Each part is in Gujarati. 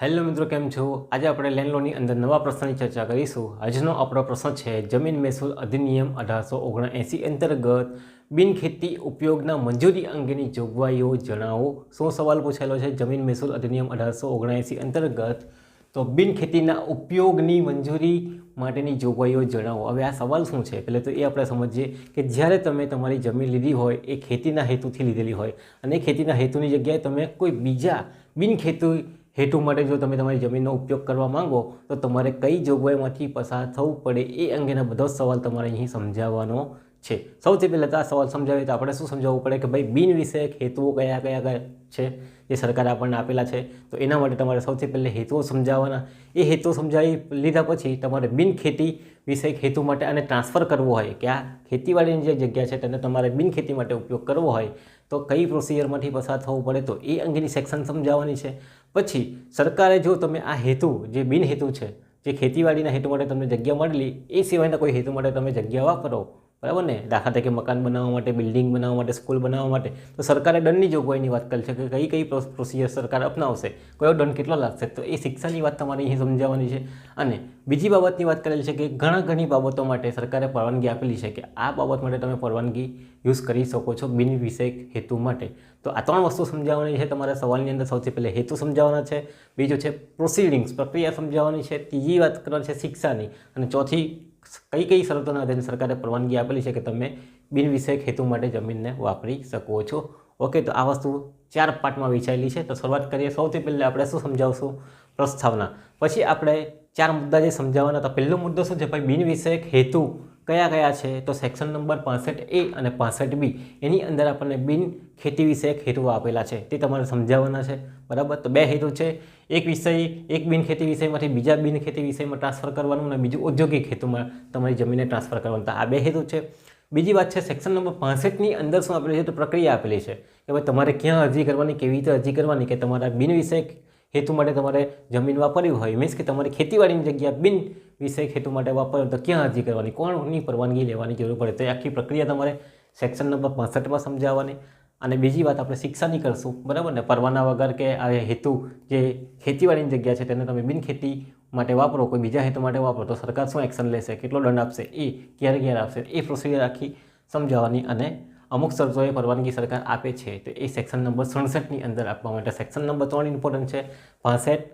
હેલો મિત્રો, કેમ છો? આજે આપણે લેન્ડ લોનની અંદર નવા પ્રશ્નની ચર્ચા કરીશું. આજનો આપણો પ્રશ્ન છે, જમીન મહેસૂલ અધિનિયમ અઢારસો ઓગણએંસી અંતર્ગત બિનખેતી ઉપયોગના મંજૂરી અંગેની જોગવાઈઓ જણાવો. શું સવાલ પૂછેલો છે? જમીન મહેસૂલ અધિનિયમ અઢારસો ઓગણએંસી અંતર્ગત તો બિનખેતીના ઉપયોગની મંજૂરી માટેની જોગવાઈઓ જણાવો. હવે આ સવાલ શું છે? પહેલાં તો એ આપણે સમજીએ કે જ્યારે તમે તમારી જમીન લીધી હોય, એ ખેતીના હેતુથી લીધેલી હોય અને ખેતીના હેતુની જગ્યાએ તમે કોઈ બીજા બિનખેતી હેતુ માટે જો તમે તમારી જમીનનો ઉપયોગ કરવા માંગો, તો તમારે કઈ જોગવાઈમાંથી પસાર થવું પડે એ અંગેના બધો સવાલ તમારે અહીં સમજાવવાનો છે. સૌથી પહેલાં તો આ સવાલ સમજાવીએ તો આપણે શું સમજાવવું પડે કે ભાઈ બિન વિષયક હેતુઓ કયા કયા કયા છે, જે સરકારે આપણને આપેલા છે. તો એના માટે તમારે સૌથી પહેલાં હેતુઓ સમજાવવાના. એ હેતુ સમજાવી લીધા પછી તમારે બિન ખેતી વિષયક હેતુ માટે આને ટ્રાન્સફર કરવો હોય, કે આ ખેતીવાડીની જે જગ્યા છે તેને તમારે બિન ખેતી માટે ઉપયોગ કરવો હોય, તો કઈ પ્રોસિજરમાંથી પસાર થવું પડે તો એ અંગેની સેક્શન સમજાવવાની છે. પછી સરકારે જો તમે આ હેતુ, જે બિન હેતુ છે, જે ખેતીવાડીના હેતુ માટે તમને જગ્યા મળેલી, એ સિવાયના કોઈ હેતુ માટે તમે જગ્યા વાપરો બરાબર ને? દાખલા તરીકે મકાન બનાવવા માટે બિલ્ડિંગ બનાવવા માટે સ્કૂલ બનાવવા માટે, તો સરકારે દંડની જોગવાઈની વાત કરી છે કે કઈ કઈ પ્રોસિજર સરકાર અપનાવશે? કયો દંડ કેટલો લાગશે? તો એ શિક્ષાની વાત તમારે અહીં સમજાવવાની છે. અને બીજી બાબતની વાત કરેલી છે કે ઘણા ઘણી બાબતો માટે સરકારે પરવાનગી આપેલી છે કે આ બાબત માટે તમે પરવાનગી યુઝ કરી શકો છો બિન વિષયક હેતુ માટે. તો આ ત્રણ વસ્તુ સમજાવવાની છે તમારા સવાલની અંદર. સૌથી પહેલાં હેતુ સમજાવવાના છે, બીજું છે પ્રોસિડિંગ્સ પ્રક્રિયા સમજાવવાની છે, ત્રીજી વાત કરવાની છે શિક્ષાની. અને ચોથી કઈ કઈ શરતોના આધારે સરકારે પરવાનગી આપેલી છે કે તમે બિન વિષયક હેતુ માટે જમીનને વાપરી શકો છો? ઓકે, તો આ વસ્તુ ચાર પાર્ટમાં વિચારેલી છે. તો શરૂઆત કરીએ. સૌથી પહેલાં આપણે શું સમજાવશું? પ્રસ્તાવના. પછી આપણે ચાર મુદ્દા જે સમજાવવાના તો પહેલો મુદ્દો શું છે? ભાઈ, બિન વિષયક હેતુ કયા કયા છે? તો સેક્શન નંબર પાસઠ એ અને પાસઠ બી. એની અંદર આપણને બિન ખેતી વિષયક હેતુઓ આપેલા છે. તે તમારે સમજાવવાના છે. બરાબર? તો બે હેતુ છે. એક વિષય, એક બિન ખેતી વિષયમાંથી બીજા બિન ખેતી વિષયમાં ટ્રાન્સફર કરવાનું અને બીજું ઔદ્યોગિક હેતુમાં તમારી જમીનને ટ્રાન્સફર કરવાનું. તો આ બે હેતુ છે. બીજી વાત છે સેક્શન નંબર પાસઠની અંદર શું આપેલી છે? તો પ્રક્રિયા આપેલી છે. કે ભાઈ તમારે ક્યાં અરજી કરવાની, કેવી રીતે અરજી કરવાની, કે તમારા બિન વિષયક હેતુ માટે તમારે જમીન વાપરવી હોય મીન્સ કે તમારી ખેતીવાડીની જગ્યા બિન વિષયક હેતુ માટે વાપરવી તો ક્યાં અરજી કરવાની, કોણની પરવાનગી લેવાની જરૂર પડે? તો આખી પ્રક્રિયા તમારે સેક્શન નંબર પાસઠમાં સમજાવવાની. અને બીજી વાત, આપણે શિક્ષાની કરશું, બરાબર ને? પરવાના વગર કે આ હેતુ, જે ખેતીવાડીની જગ્યા છે, તેને તમે બિન ખેતી માટે વાપરો, કોઈ બીજા હેતુ માટે વાપરો, તો સરકાર શું એક્શન લેશે? કેટલો દંડ આપશે? એ ક્યારે ક્યારે આપશે? એ પ્રોસિજર આખી સમજાવવાની અને અમુક શરતોએ પરવાનગી સરકાર આપે છે, તો એ સેક્શન નંબર સડસઠની અંદર આપવા માટે સેક્શન નંબર ત્રણ ઇમ્પોર્ટન્ટ છે. પાસઠ,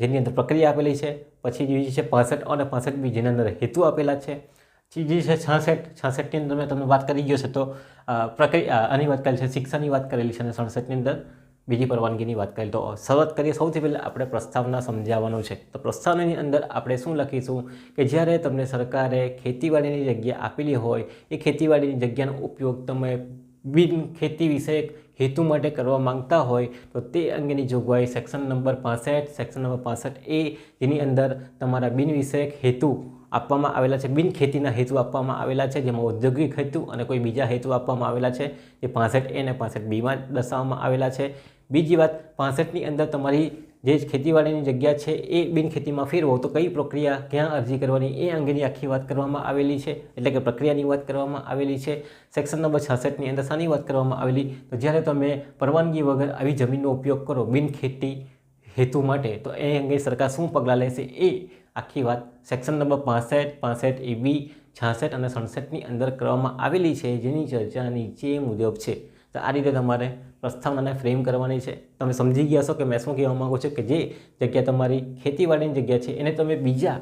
જેની અંદર પ્રક્રિયા આપેલી છે, પછી બીજી છે પાસઠ અને પાસઠ બી જેની અંદર હેતુ આપેલા છે. ત્રીજી છે છાસઠ, છાસઠની અંદર મેં તમને વાત કરી ગયો છે, તો પ્રક્રિયા, આની વાત કરેલી છે, શિક્ષાની વાત કરેલી છે અને સડસઠની અંદર બીજી પરવાનગીની વાત કરીએ તો શરૂઆત કરીએ સૌથી પહેલાં આપણે પ્રસ્તાવના સમજાવવાનું છે. તો પ્રસ્તાવનાની અંદર આપણે શું લખીશું કે, જ્યારે તમને સરકારે ખેતીવાડીની જગ્યા આપેલી હોય, એ ખેતીવાડીની જગ્યાનો ઉપયોગ તમે બિન ખેતી વિષયક હેતુ માટે કરવા માંગતા હોય, તો તે અંગેની જોગવાઈ સેક્શન નંબર પાસઠ, સેક્શન નંબર પાસઠ એ, જેની અંદર તમારા બિન વિષયક હેતુ આપવામાં આવેલા છે. બિન ખેતીના હેતુ આપવામાં આવેલા છે, જેમાં ઔદ્યોગિક હેતુ અને કોઈ બીજા હેતુ આપવામાં આવેલા છે. જે પાસઠ એ અને પાસઠ બીમાં દર્શાવવામાં આવેલા છે. બીજી વાત, પાસઠની અંદર તમારી જે ખેતીવાડીની જગ્યા છે એ બિન ખેતીમાં ફેરવો. તો કઈ પ્રક્રિયા ક્યાં અરજી કરવાની એ અંગેની આખી વાત કરવામાં આવેલી છે. એટલે કે પ્રક્રિયાની વાત કરવામાં આવેલી છે. સેક્શન નંબર છાસઠની અંદર શાની વાત કરવામાં આવેલી. તો જ્યારે તમે પરવાનગી વગર આવી જમીનનો ઉપયોગ કરો બિનખેતી હેતુ માટે, તો એ અંગે સરકાર શું પગલાં લેશે એ આખી વાત સેક્શન નંબર પાસઠ પાસઠ એ બી, છાસઠ અને સડસઠની અંદર કરવામાં આવેલી છે. જેની ચર્ચા નીચે મુજબ છે. તો આ રીતે તમારે પ્રસ્તાવનાને ફ્રેમ કરવાની છે. તમે સમજી ગયા છો કે મેં શું કહેવા માગું છું કે જે જગ્યા તમારી ખેતીવાડીની જગ્યા છે, એને તમે બીજા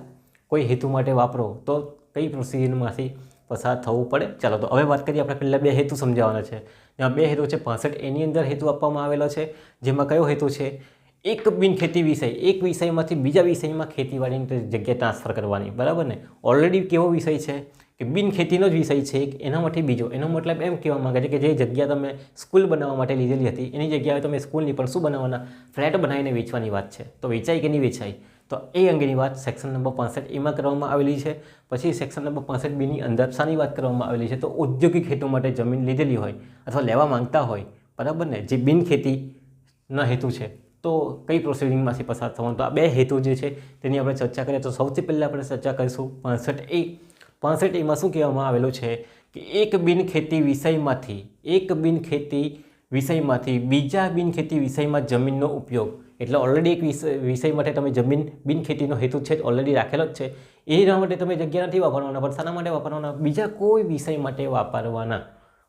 કોઈ હેતુ માટે વાપરો, તો કઈ પ્રોસિજરમાંથી પસાર થવું પડે? ચાલો, તો હવે વાત કરીએ આપણે પહેલાં બે હેતુ સમજાવવાના છે. જેમાં બે હેતુ છે, પાસઠ એની અંદર હેતુ આપવામાં આવેલો છે, જેમાં કયો હેતુ છે? એક બિન ખેતી વિષય, એક વિષયમાંથી બીજા વિષયમાં ખેતીવાડીની જગ્યા ટ્રાન્સફર કરવાની, બરાબર ને? ઓલરેડી કેવો વિષય છે? કે બિન ખેતીનો જ વિષય છે એના માટે બીજો. એનો મતલબ એમ કહેવા માંગે છે કે જે જગ્યા તમે સ્કૂલ બનાવવા માટે લીધેલી હતી, એની જગ્યાએ તમે સ્કૂલની પણ શું બનાવવાના? ફ્લેટ બનાવીને વેચવાની વાત છે. તો વેચાય કે નહીં વેચાય? તો એ અંગેની વાત સેક્શન નંબર પાસઠ એમાં કરવામાં આવેલી છે. પછી સેક્શન નંબર પાસઠ બીની અંદર શાની વાત કરવામાં આવેલી છે? તો ઔદ્યોગિક હેતુ માટે જમીન લીધેલી હોય અથવા લેવા માંગતા હોય, બરાબર ને? જે બિન ખેતીના હેતુ છે. તો કઈ પ્રોસિડિંગમાંથી પસાર થવાનું? તો આ બે હેતુ જે છે, તેની આપણે ચર્ચા કરીએ. તો સૌથી પહેલાં આપણે ચર્ચા કરીશું પાસઠ એ પાસઠ એમાં શું કહેવામાં આવેલું છે કે એક બિન ખેતી વિષયમાંથી, એક બિન ખેતી વિષયમાંથી, બીજા બિનખેતી વિષયમાં જમીનનો ઉપયોગ. એટલે ઓલરેડી એક વિષય માટે તમે જમીન બિનખેતીનો હેતુ છે ઓલરેડી રાખેલો જ છે. એના માટે તમે જગ્યા નથી વાપરવાના, પણ શાના માટે વાપરવાના? બીજા કોઈ વિષય માટે વાપરવાના.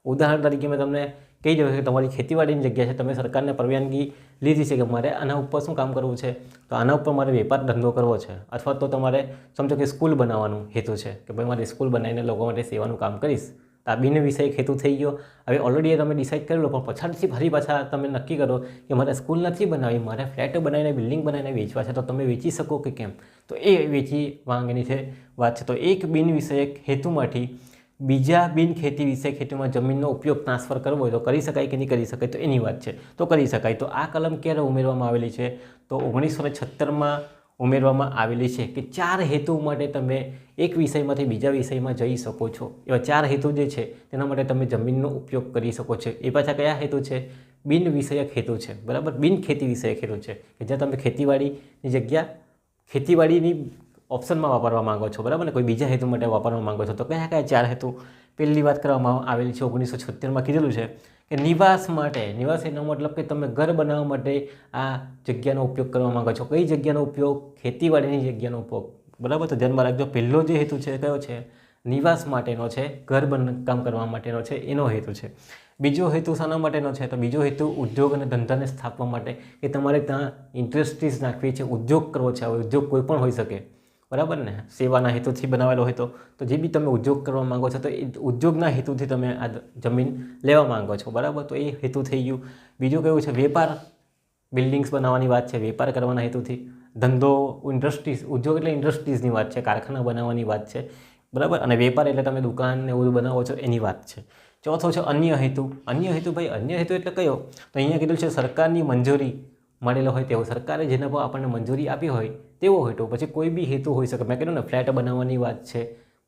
ઉદાહરણ તરીકે મેં તમને કહી દઉં કે તમારી ખેતીવાડીની જગ્યા છે, તમે સરકારને પરવાનગી લીધી છે કે મારે આના ઉપર શું કામ કરવું છે? તો આના ઉપર મારે વેપાર ધંધો કરવો છે. અથવા તો તમારે સમજો કે સ્કૂલ બનાવવાનું હેતુ છે કે ભાઈ મારે સ્કૂલ બનાવીને લોકો માટે સેવાનું કામ કરીશ. તો આ બિન વિષય હેતુ થઈ ગયો. હવે ઓલરેડી તમે ડિસાઇડ કરી લો, પણ પછાડથી ફરી પાછા તમે નક્કી કરો કે મારે સ્કૂલ નથી બનાવી, મારે ફ્લેટ બનાવીને બિલ્ડિંગ બનાવીને વેચવા છે, તો તમે વેચી શકો કે કેમ? તો એ વેચી વાંગની છે વાત છે. તો એક બિન વિષયક હેતુમાંથી બીજા બિન ખેતી વિષય ખેતીમાં જમીનનો ઉપયોગ ટ્રાન્સફર કરવો હોય તો કરી શકાય કે નહીં કરી શકાય તો એની વાત છે. તો કરી શકાય. તો આ કલમ ક્યારે ઉમેરવામાં આવેલી છે? તો ઓગણીસો ને છત્તરમાં ઉમેરવામાં આવેલી છે કે ચાર હેતુ માટે તમે એક વિષયમાંથી બીજા વિષયમાં જઈ શકો છો. એવા ચાર હેતુ જે છે તેના માટે તમે જમીનનો ઉપયોગ કરી શકો છો. એ પાછા કયા હેતુ છે? બિન વિષયક હેતુ છે. બરાબર? બિન ખેતી વિષયક હેતુ છે. કે જ્યાં તમે ખેતીવાડીની જગ્યા ખેતીવાડીની ઓપ્શનમાં વાપરવા માંગો છો, બરાબર ને? કોઈ બીજા હેતુ માટે વાપરવા માંગો છો, તો કયા કયા ચાર હેતુ? પહેલી વાત કરવામાં આવેલી છે ઓગણીસો છોતેરમાં કીધેલું છે કે નિવાસ માટે, નિવાસ એનો મતલબ કે તમે ઘર બનાવવા માટે આ જગ્યાનો ઉપયોગ કરવા માંગો છો. કઈ જગ્યાનો ઉપયોગ? ખેતીવાડીની જગ્યાનો ઉપયોગ. બરાબર? તો ધ્યાનમાં રાખજો, પહેલો જે હેતુ છે કયો છે? નિવાસ માટેનો છે, ઘર કામ કરવા માટેનો છે, એનો હેતુ છે. બીજો હેતુ શાના માટેનો છે? તો બીજો હેતુ ઉદ્યોગ અને ધંધાને સ્થાપવા માટે કે તમારે ત્યાં ઇન્ડસ્ટ્રીઝ નાખવી છે, ઉદ્યોગ કરવો છે, ઉદ્યોગ કોઈ પણ હોઈ શકે. બરાબર ને? સેવાના હેતુથી બનાવેલો હોય તો. તો જે બી તમે ઉદ્યોગ કરવા માંગો છો, તો એ ઉદ્યોગના હેતુથી તમે આ જમીન લેવા માંગો છો. બરાબર? તો એ હેતુ થઈ ગયું. બીજું કયું છે? વેપાર. બિલ્ડિંગ્સ બનાવવાની વાત છે, વેપાર કરવાના હેતુથી. ધંધો, ઇન્ડસ્ટ્રીઝ, ઉદ્યોગ એટલે ઇન્ડસ્ટ્રીઝની વાત છે, કારખાના બનાવવાની વાત છે. બરાબર? અને વેપાર એટલે તમે દુકાન ને એવું બનાવો છો, એની વાત છે. ચોથો છે અન્ય હેતુ. અન્ય હેતુ ભાઈ, અન્ય હેતુ એટલે કયો? તો અહીંયા કીધું છે સરકારની મંજૂરી. મળેલો હોય તેવો સરકારે જેના પર આપણને મંજૂરી આપી હોય તેવો હેતુ પછી કોઈ બી હેતુ હોઈ શકે. મેં કીધું ને, ફ્લેટ બનાવવાની વાત છે,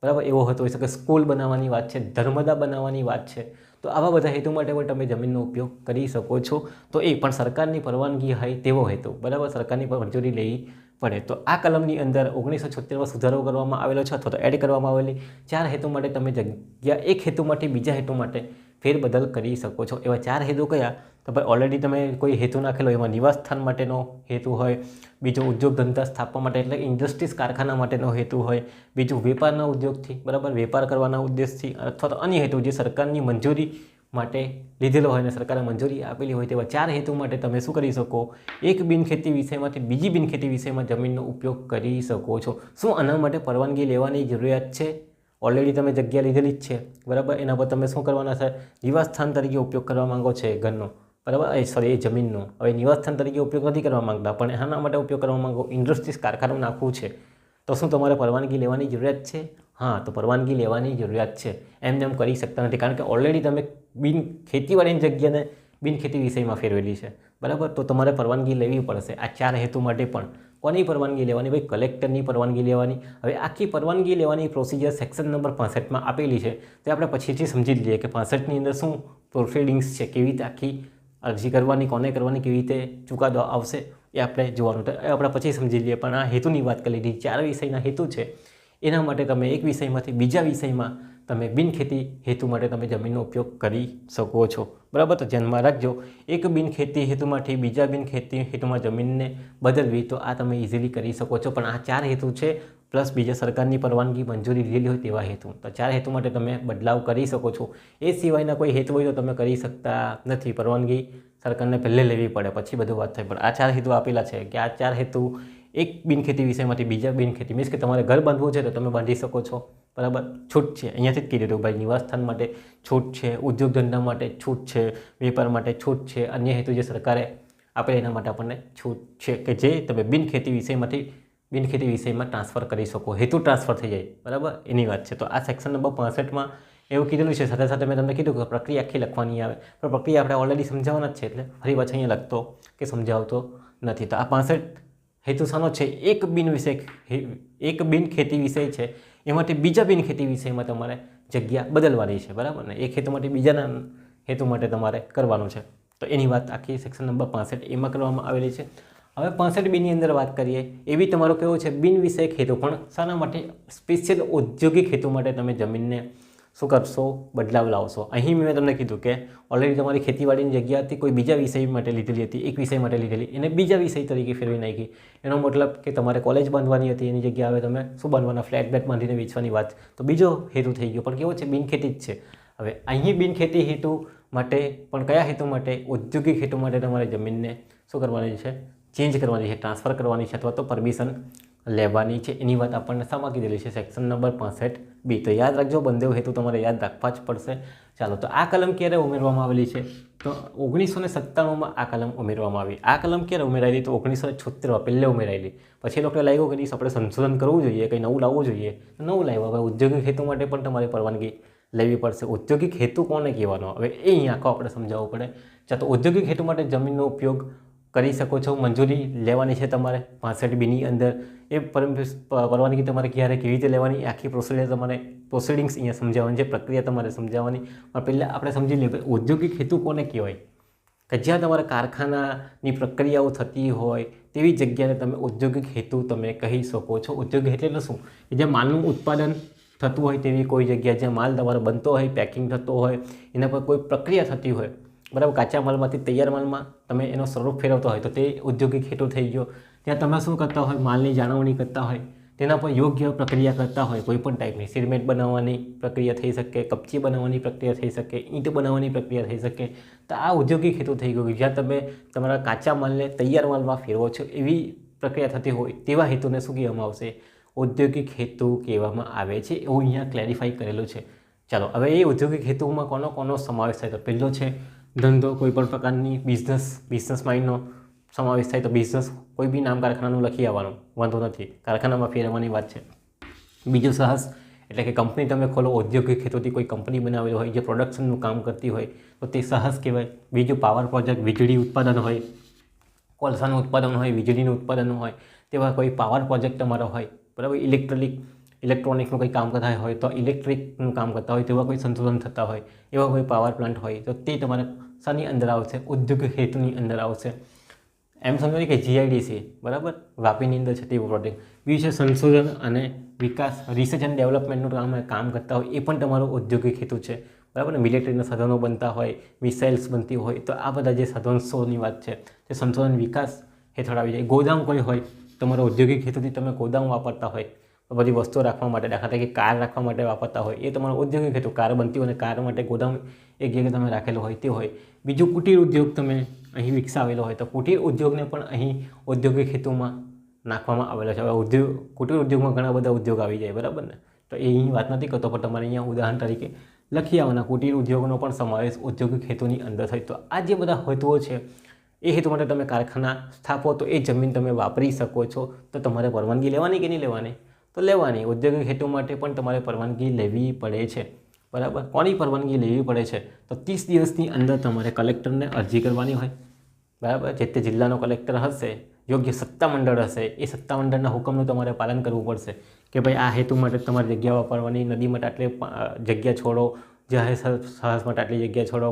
બરાબર? એવો હતો હોઈ શકે. સ્કૂલ બનાવવાની વાત છે, ધર્મદા બનાવવાની વાત છે. તો આવા બધા હેતુ માટે પણ તમે જમીનનો ઉપયોગ કરી શકો છો. તો એ પણ સરકારની પરવાનગી હોય તેવો હેતુ, બરાબર? સરકારની મંજૂરી લેવી પડે. તો આ કલમની અંદર ઓગણીસો છોતેરમાં સુધારો કરવામાં આવેલો છે અથવા તો એડ કરવામાં આવેલી. ચાર હેતુ માટે તમે જગ્યા, એક હેતુમાંથી બીજા હેતુ માટે ફેરબદલ કરી શકો છો. એવા ચાર હેતુ કયા? તો ભાઈ ઓલરેડી તમે કોઈ હેતુ નાખેલો એમાં નિવાસસ્થાન માટેનો હેતુ હોય, બીજો ઉદ્યોગ ધંધા સ્થાપવા માટે એટલે ઇન્ડસ્ટ્રીઝ કારખાના માટેનો હેતુ હોય, બીજું વેપારના ઉદ્યોગથી, બરાબર, વેપાર કરવાના ઉદ્દેશથી, અથવા તો અન્ય હેતુ જે સરકારની મંજૂરી માટે લીધેલો હોય અને સરકારે મંજૂરી આપેલી હોય તેવા ચાર હેતુ માટે તમે શું કરી શકો? એક બિનખેતી વિષયમાંથી બીજી બિનખેતી વિષયમાં જમીનનો ઉપયોગ કરી શકો છો. શું આના માટે પરવાનગી લેવાની જરૂરિયાત છે? ઓલરેડી તમે જગ્યા લીધેલી જ છે, બરાબર? એના પર તમે શું કરવાના છે? નિવાસસ્થાન તરીકે ઉપયોગ કરવા માંગો છે ઘરનો. બરાબર? સોરી એ જમીનનો. હવે નિવાસસ્થાન તરીકે ઉપયોગ નથી કરવા માંગતા, પણ એના માટે ઉપયોગ કરવા માંગો? ઇન્ડસ્ટ્રીઝ કારખાનું નાખવું છે. તો શું તમારે પરવાનગી લેવાની જરૂરિયાત છે? હા, તો પરવાનગી લેવાની જરૂરિયાત છે. એમ જેમ કરી શકતા નથી, કારણ કે ઓલરેડી તમે બિન ખેતીવાડીની જગ્યાને બિનખેતી વિષયમાં ફેરવેલી છે. બરાબર? તો તમારે પરવાનગી લેવી પડશે. આ ચાર હેતુ માટે પણ. કોની પરવાનગી લેવાની? ભાઈ, કલેક્ટરની પરવાનગી લેવાની. હવે આખી પરવાનગી લેવાની પ્રોસિજર સેક્શન નંબર પાસઠમાં આપેલી છે. તે આપણે પછીથી સમજી જ લઈએ કે પાસઠની અંદર શું પ્રોસિડિંગ્સ છે, કેવી રીતે આખી અરજી કરવાની, કોને કરવાની, કેવી રીતે ચુકાદો આવશે, એ આપણે જોવાનું એ આપણે પછી સમજી લઈએ, પણ આ હેતુની વાત કરી લીધી. ચાર વિષયના હેતુ છે. એના માટે તમે એક વિષયમાંથી બીજા વિષયમાં તમે બિનખેતી હેતુ માટે તમે જમીનનો ઉપયોગ કરી શકો છો. બરાબર? તો ધ્યાનમાં રાખજો. એક બિનખેતી હેતુમાંથી બીજા બિનખેતી હેતુમાં જમીનને બદલવી તો આ તમે ઇઝીલી કરી શકો છો. પણ આ ચાર હેતુ છે પ્લસ બીજા સરકારની પરવાનગી મંજૂરી લીધેલી હોય તેવા હેતુ. તો ચાર હેતુ માટે તમે બદલાવ કરી શકો છો. એ સિવાયના કોઈ હેતુ હોય તો તમે કરી શકતા નથી. પરવાનગી સરકારને પહેલે લેવી પડે, પછી બધું વાત થાય. પણ આ ચાર હેતુ આપેલા છે કે આ ચાર હેતુ એક બિનખેતી વિષયમાંથી બીજા બિનખેતી. મીન્સ કે તમારે ઘર બાંધવું છે તો તમે બાંધી શકો છો. બરાબર? છૂટ છે. અહીંયાથી જ કીધું હતું ભાઈ નિવાસસ્થાન માટે છૂટ છે, ઉદ્યોગ ધંધા માટે છૂટ છે, વેપાર માટે છૂટ છે. અન્ય હેતુ જે સરકારે આપેલા એના માટે આપણને છૂટ છે કે જે તમે બિનખેતી વિષયમાંથી બિનખેતી વિષયમાં ટ્રાન્સફર કરી શકો, હેતુ ટ્રાન્સફર થઈ જાય. બરાબર? એની વાત છે. તો આ સેક્શન નંબર પાસઠમાં એવું કીધેલું છે. સાથે સાથે મેં તમને કીધું કે પ્રક્રિયા આખી લખવાની આવે. પણ પ્રક્રિયા આપણે ઓલરેડી સમજાવવાના જ છે એટલે ફરી પાછા અહીંયા લખતો કે સમજાવતો નથી. તો આ પાસઠ હેતુ શાનો છે. એક બિન વિષય એક બિન ખેતી વિષય છે. એમાંથી બીજા બિન ખેતી વિષયમાં તમારે જગ્યા બદલવાની છે. બરાબર? ને એક હેતુ માટે બીજાના હેતુ માટે તમારે કરવાનું છે. તો એની વાત આખી સેક્શન નંબર પાસઠ એમાં કરવામાં આવેલી છે. હવે પાસઠ બીની અંદર વાત કરીએ, એવી તમારો કેવો છે? બિન વિષયક હેતુ પણ શાના માટે સ્પેશિયલ ઔદ્યોગિક હેતુ માટે તમે જમીનને શું કરશો? બદલાવ લાવશો. અહીં મેં તમને કીધું કે ઓલરેડી તમારી ખેતીવાડીની જગ્યા હતી કોઈ બીજા વિષય માટે લીધેલી હતી, એક વિષય માટે લીધેલી, એને બીજા વિષય તરીકે ફેરવી નાખી. એનો મતલબ કે તમારે કોલેજ બાંધવાની હતી, એની જગ્યાએ હવે તમે શું બાંધવાના? ફ્લેટ બેટ બાંધીને વેચવાની વાત. તો બીજો હેતુ થઈ ગયો. પણ કેવો છે? બિનખેતી જ છે. હવે અહીં બિનખેતી હેતુ માટે પણ કયા હેતુ માટે? ઔદ્યોગિક હેતુ માટે તમારે જમીનને શું કરવાની છે? ચેન્જ કરવાની છે, ટ્રાન્સફર કરવાની છે અથવા તો પરમિશન લેવાની છે. એની વાત આપણને શામાં કીધેલી છે? સેક્શન નંબર પાસઠ બી. તો યાદ રાખજો, બંને હેતુ તમારે યાદ રાખવા જ પડશે. ચાલો, તો આ કલમ ક્યારે ઉમેરવામાં આવેલી છે? તો ઓગણીસો ને સત્તાણુંમાં આ કલમ ઉમેરવામાં આવી. આ કલમ ક્યારે ઉમેરાયેલી? તો ઓગણીસો ને છોતેરમાં પહેલે ઉમેરાયેલી. પછી લોકોને લાગ્યું કે આપણે સંશોધન કરવું જોઈએ, કંઈ નવું લાવવું જોઈએ. નવું લાવ્યું. હવે ઉદ્યોગિક હેતુ માટે પણ તમારે પરવાનગી લેવી પડશે. ઔદ્યોગિક હેતુ કોને કહેવાનો? હવે એ અહીં આખો આપણે સમજાવવું પડે. ચાલો, તો ઔદ્યોગિક હેતુ માટે જમીનનો ઉપયોગ કરી શકો છો, મંજૂરી લેવાની છે તમારે પાસઠ બીની અંદર. એ પરવાનગી તમારે ક્યારે કેવી રીતે લેવાની, આખી પ્રોસિડિયર તમારે પ્રોસિડિંગ્સ અહીંયા સમજાવવાની છે, પ્રક્રિયા તમારે સમજાવવાની. પણ પહેલાં આપણે સમજી લઈએ ઔદ્યોગિક હેતુ કોને કહેવાય? કે જ્યાં તમારા કારખાનાની પ્રક્રિયાઓ થતી હોય, તેવી જગ્યાને તમે ઔદ્યોગિક હેતુ તમે કહી શકો છો. ઔદ્યોગિક એટલે શું? કે જ્યાં માલનું ઉત્પાદન થતું હોય તેવી કોઈ જગ્યા, જ્યાં માલ તમારો બનતો હોય પેકિંગ થતો હોય, એના પર કોઈ પ્રક્રિયા થતી હોય બરાબર, કાચા માલમાંથી તૈયાર માલમાં તમે એનો સ્વરૂપ ફેરવતો હોય તો તે ઔદ્યોગિક હેતુ થઈ ગયો. ત્યાં તમે શું કરતા હોય? માલની જાળવણી કરતા હોય. તેના પર યોગ્ય પ્રક્રિયા કરતા હોય. કોઈપણ ટાઈપની સિરમેન્ટ બનાવવાની પ્રક્રિયા થઈ શકે, કપચી બનાવવાની પ્રક્રિયા થઈ શકે, ઈંટ બનાવવાની પ્રક્રિયા થઈ શકે. તો આ ઔદ્યોગિક હેતુ થઈ ગયો જ્યાં તમે તમારા કાચા માલને તૈયાર માલમાં ફેરવો છો એવી પ્રક્રિયા થતી હોય તેવા હેતુને શું કહેવામાં આવશે? ઔદ્યોગિક હેતુ કહેવામાં આવે છે એવું અહીંયા ક્લેરિફાઈ કરેલું છે. ચાલો, હવે એ ઔદ્યોગિક હેતુમાં કોનો કોનો સમાવેશ થાય? તો પહેલો છે ધંધો કોઈ પણ પ્રકારની બિઝનેસ બિઝનેસ માઇન્ડનો સમાવેશ થાય તો બિઝનેસ કોઈ બી નામ કારખાનાનું લખી આવવાનું, વાંધો નથી. કારખાનામાં ફેરવવાની વાત છે. બીજું સાહસ એટલે કે કંપની તમે ખોલો, ઔદ્યોગિક હેતુથી કોઈ કંપની બનાવેલી હોય, જે પ્રોડક્શનનું કામ કરતી હોય, તો તે સાહસ કહેવાય. બીજું પાવર પ્રોજેક્ટ વીજળી ઉત્પાદન હોય, કોલસાનું ઉત્પાદન હોય, વીજળીનું ઉત્પાદન હોય, તેવા કોઈ પાવર પ્રોજેક્ટ તમારો હોય, બરાબર? ઇલેક્ટ્રોનિક ઇલેક્ટ્રોનિકનું કંઈ કામ કરતા હોય, તો ઇલેક્ટ્રિકનું કામ કરતા હોય, તેવા કોઈ સંશોધન થતા હોય, એવા કોઈ પાવર પ્લાન્ટ હોય, તો તે તમારે શાની અંદર આવશે ઉદ્યોગિક હેતુની અંદર આવશે. એમ સમજો કે જીઆઈડીસી બરાબર? વાપીની અંદર છે તે પ્રોજેક્ટ બીજું છે સંશોધન અને વિકાસ રિસર્ચ એન્ડ ડેવલપમેન્ટનું કામ કામ કરતા હોય, એ પણ તમારો ઔદ્યોગિક હેતુ છે. બરાબર? ને મિલિટરીના સાધનો બનતા હોય મિસાઇલ્સ બનતી હોય, તો આ બધા જે સાધનોની વાત છે, તે સંશોધન વિકાસ હેઠળ આવી જાય. ગોદામ કોઈ હોય, તમારો ઔદ્યોગિક હેતુથી તમે ગોદામ વાપરતા હોય બધી વસ્તુઓ રાખવા માટે દાખલા તરીકે કાર રાખવા માટે વાપરતા હોય, એ તમારો ઔદ્યોગિક હેતુ. કાર બનતી હોય અને કાર માટે ગોદામ એક જગ્યાએ તમે રાખેલો હોય તે હોય. બીજું કુટીર ઉદ્યોગ તમે અહીં વિકસાવેલો હોય તો કુટીર ઉદ્યોગને પણ અહીં ઔદ્યોગિક હેતુમાં નાખવામાં આવેલો છે. હવે ઉદ્યોગ, કુટીર ઉદ્યોગમાં ઘણા બધા ઉદ્યોગ આવી જાય, બરાબર ને? તો એ અહીં વાત નથી કરતો, પણ તમારે અહીંયા ઉદાહરણ તરીકે લખી આવવાના. કુટીર ઉદ્યોગનો પણ સમાવેશ ઔદ્યોગિક હેતુની અંદર થાય. તો આ જે બધા હેતુઓ છે, એ હેતુ માટે તમે કારખાના સ્થાપો તો એ જમીન તમે વાપરી શકો છો. તો તમારે પરવાનગી લેવાની કે નહીં લેવાની? તો લેવાની. ઔદ્યોગિક હેતુ માટે પણ તમારે પરવાનગી લેવી પડે છે. બરાબર? કોની પરવાનગી લેવી પડે છે? તો ત્રીસ દિવસની અંદર તમારે કલેક્ટરને અરજી કરવાની હોય. બરાબર? જે તે જિલ્લાનો કલેક્ટર હશે, યોગ્ય સત્તામંડળ હશે, એ સત્તામંડળના હુકમનું તમારે પાલન કરવું પડશે. કે ભાઈ આ હેતુ માટે તમારે જગ્યા વાપરવાની, નદી માટે આટલી જગ્યા છોડો, જાહેર સાહસ માટે આટલી જગ્યા છોડો,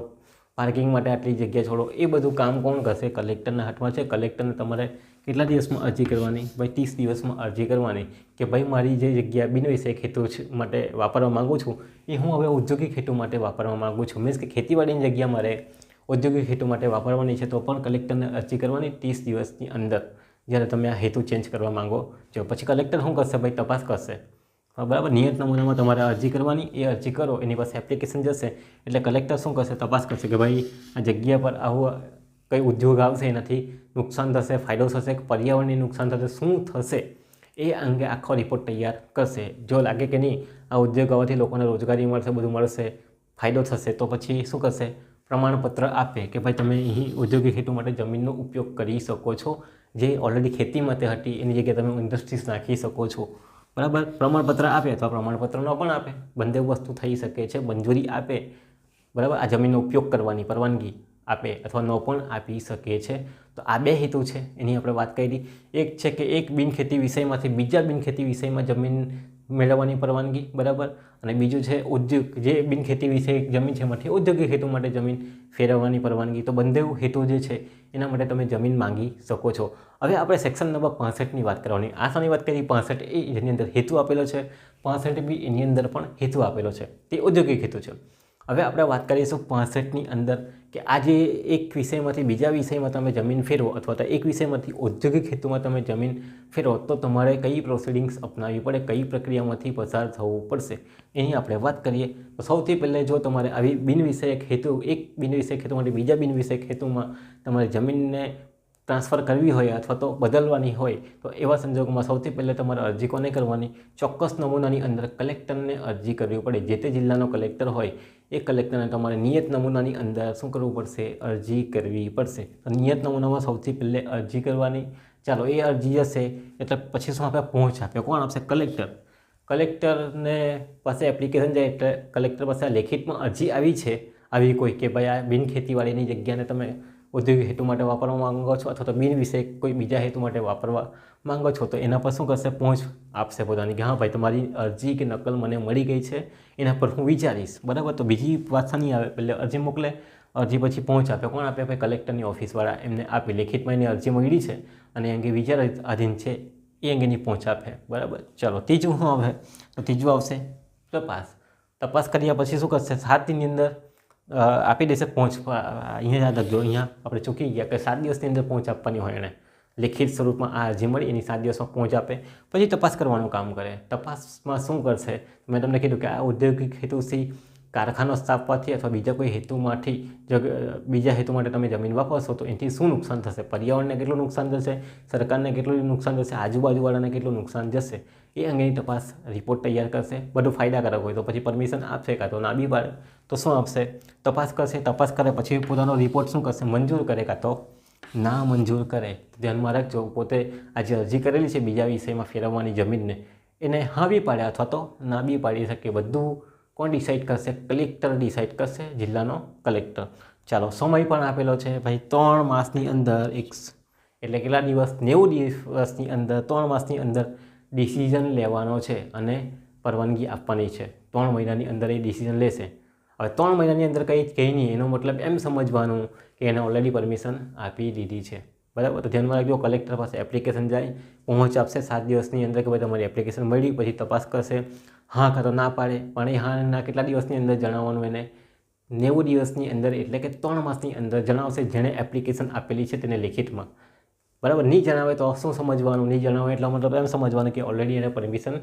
પાર્કિંગ માટે આટલી જગ્યા છોડો, એ બધું કામ કોણ કરશે? કલેક્ટરના હાથમાં છે. કલેક્ટરને તમારે કેટલા દિવસમાં અરજી કરવાની? ભાઈ, ત્રીસ દિવસમાં અરજી કરવાની? કે ભાઈ, મારી જે જગ્યા બિનવિષયક ખેતુ માટે વાપરવા માગું છું, એ હું હવે ઔદ્યોગિક હેતુ માટે વાપરવા માગું છું. મીન્સ કે ખેતીવાડીની જગ્યા મારે ઔદ્યોગિક હેતુ માટે વાપરવાની છે, તો પણ કલેક્ટરને અરજી કરવાની ત્રીસ દિવસની અંદર, જ્યારે તમે આ હેતુ ચેન્જ કરવા માંગો છો. પછી કલેક્ટર શું કરશે? ભાઈ, તપાસ કરશે. બરાબર? નિયત નમૂનામાં તમારે અરજી કરવાની, એ અરજી કરો, એની પાસે એપ્લિકેશન જશે. એટલે કલેક્ટર શું કરશે? તપાસ કરશે કે ભાઈ, આ જગ્યા પર આવું કંઈ ઉદ્યોગ આવશે એનાથી નુકસાન થશે, ફાયદો થશે પર્યાવરણને નુકસાન થશે, શું થશે એ અંગે આખો રિપોર્ટ તૈયાર કરશે. જો લાગે કે નહીં, આ ઉદ્યોગ આવવાથી લોકોને રોજગારી મળશે, બધું મળશે, ફાયદો થશે, તો પછી શું કરશે? પ્રમાણપત્ર આપે કે ભાઈ તમે અહીં ઔદ્યોગિક હેતુ માટે જમીનનો ઉપયોગ કરી શકો છો. જે ઓલરેડી ખેતી માટે હતી, એની જગ્યાએ તમે ઇન્ડસ્ટ્રીઝ નાખી શકો છો. બરાબર? પ્રમાણપત્ર આપે અથવા પ્રમાણપત્ર ન પણ આપે. બંને વસ્તુ થઈ શકે છે, મંજૂરી આપે. બરાબર? આ જમીનનો ઉપયોગ કરવાની પરવાનગી. આપે અથવા ન પણ આપી શકે છે. તો આ બે હેતુ છે, એની આપણે વાત કરી. એક છે કે એક બિનખેતી વિષયમાંથી બીજા બિનખેતી વિષયમાં જમીન મેળવવાની પરવાનગી, બરાબર? અને બીજું છે ઉદ્યોગ. જે બિનખેતી વિષયક જમીન છે, એમાંથી ઔદ્યોગિક હેતુ માટે જમીન ફેરવવાની પરવાનગી. તો બંને હેતુ જે છે, એના માટે તમે જમીન માંગી શકો છો. હવે આપણે સેક્શન નંબર પાસઠની વાત કરવાની. આ શાની વાત કરી, પાસઠ એ જેની અંદર હેતુ આપેલો છે. પાસઠ બી એની અંદર પણ હેતુ આપેલો છે. તે ઔદ્યોગિક હેતુ છે. હવે આપણે વાત કરીશું પાસઠની અંદર કે આજે એક વિષયમાંથી બીજા વિષયમાં તમે જમીન ફેરવો અથવા તો એક વિષયમાંથી ઔદ્યોગિક હેતુમાં તમે જમીન ફેરવો, તો તમારે કઈ પ્રોસિડિંગ્સ અપનાવવી પડે, કઈ પ્રક્રિયામાંથી પસાર થવું પડશે? એની આપણે વાત કરીએ. તો સૌથી પહેલાં જો તમારે આવી બિનવિષયક હેતુ, એક બિનવિષયક હેતુ માટે બીજા બિનવિષયક હેતુમાં તમારે જમીનને ટ્રાન્સફર કરવી હોય અથવા તો બદલવાની હોય, તો એવા સંજોગોમાં સૌથી પહેલાં તમારે અરજી કોને કરવાની? ચોક્કસ નમૂનાની અંદર કલેક્ટરને અરજી કરવી પડે. જે તે જિલ્લાનો કલેક્ટર હોય, એ કલેક્ટરને તમારે નિયત નમૂનાની અંદર શું કરવું પડશે? અરજી કરવી પડશે. તો નિયત નમૂનામાં સૌથી પહેલે અરજી કરવાની. ચાલો, એ અરજી જશે, એટલે પછી શું આપણે પહોંચ આપે. કોણ આપશે? કલેક્ટર. કલેક્ટરને પાસે એપ્લિકેશન જાય, એટલે કલેક્ટર પાસે લેખિતમાં અરજી આવી છે. આવી કોઈ કે ભાઈ આ બિન ખેતીવાડીની જગ્યાને તમે ઔદ્યોગિક હેતુ માટે વાપરવા માંગો છો અથવા તો બિન વિષય કોઈ બીજા હેતુ માટે વાપરવા માંગો છો, તો એના પર શું કરશે? પહોંચ આપશે પોતાની. કે હા, ભાઈ, તમારી અરજી કે નકલ મને મળી ગઈ છે, એના પર હું વિચારીશ. બરાબર? તો બીજી વાત નહીં આવે? એટલે અરજી મોકલે, અરજી પછી પહોંચ આપે. કોણ આપે? ભાઈ, કલેક્ટરની ઓફિસવાળા. એમને આપી. લેખિતમાં એની અરજી મળી છે અને એ અંગે વિચાર આધીન છે, એ અંગેની પહોંચ આપે. બરાબર? ચલો, ત્રીજું શું આવે? તો ત્રીજું આવશે તપાસ. તપાસ કર્યા પછી શું કરશે? સાત દિનની અંદર આપી દેશે પહોંચ અહીંયા યાદ રાખજો અહીંયા આપણે ચૂકી ગયા કે સાત દિવસની અંદર પહોંચ આપવાની હોય એણે. લેખિત સ્વરૂપમાં આ અરજી મળી એની સાત દિવસમાં પહોંચ આપે. પછી તપાસ કરવાનું કામ કરે. તપાસમાં શું કરશે? મેં તમને કીધું કે આ ઔદ્યોગિક હેતુથી કારખાનો સ્થાપવાથી અથવા બીજા કોઈ હેતુમાંથી જગ બીજા હેતુ માટે તમે જમીન વાપરશો તો એનાથી શું નુકસાન થશે? પર્યાવરણને કેટલું નુકસાન થશે? સરકારને કેટલું નુકસાન થશે? આજુબાજુવાળાને કેટલું નુકસાન જશે? એ અંગેની તપાસ રિપોર્ટ તૈયાર કરશે. બધું ફાયદાકારક હોય તો પછી પરમિશન આપશે કાં તો ના બી પાડે, તો શું આપશે? તપાસ કરશે, તપાસ કરે, પછી પોતાનો રિપોર્ટ શું કરશે? મંજૂર કરે કાં તો? ના મંજૂર કરે. ધ્યાનમાં રાખજો, પોતે આ જે અરજી કરેલી છે બીજા વિષયમાં ફેરવવાની જમીનને. એને હા બી પાડે અથવા તો ના બી પાડી શકે. બધું કોણ ડિસાઇડ કરશે? કલેક્ટર ડિસાઇડ કરશે, જિલ્લાનો કલેક્ટર ચાલો, સમય પણ આપેલો છે ભાઈ, ત્રણ માસની અંદર એક એટલે કેટલા દિવસ? નેવું દિવસની અંદર, ત્રણ માસની અંદર ડિસિઝન લેવાનો છે અને પરવાનગી આપવાની છે. ત્રણ મહિનાની અંદર એ ડિસિઝન લેશે. હવે ત્રણ મહિનાની અંદર કંઈ જ કહી નહીં, એનો મતલબ એમ સમજવાનું કે એને ઓલરેડી પરમિશન આપી દીધી છે. બરાબર? તો ધ્યાનમાં રાખજો કલેક્ટર પાસે એપ્લિકેશન જાય, પહોંચ આપશે સાત દિવસની અંદર કે ભાઈ તમારી એપ્લિકેશન મળી, પછી તપાસ કરશે. હા કાં તો ના પાડે, પણ એ હાના કેટલા દિવસની અંદર જણાવવાનું એને? નેવું દિવસની અંદર એટલે કે ત્રણ માસની અંદર જણાવશે જેણે એપ્લિકેશન આપેલી છે તેને લેખિતમાં. બરાબર? નહીં જણાવે તો શું સમજવાનું? નહીં જણાવે એટલા મતલબ એમ સમજવાનું કે ઓલરેડી એને પરમિશન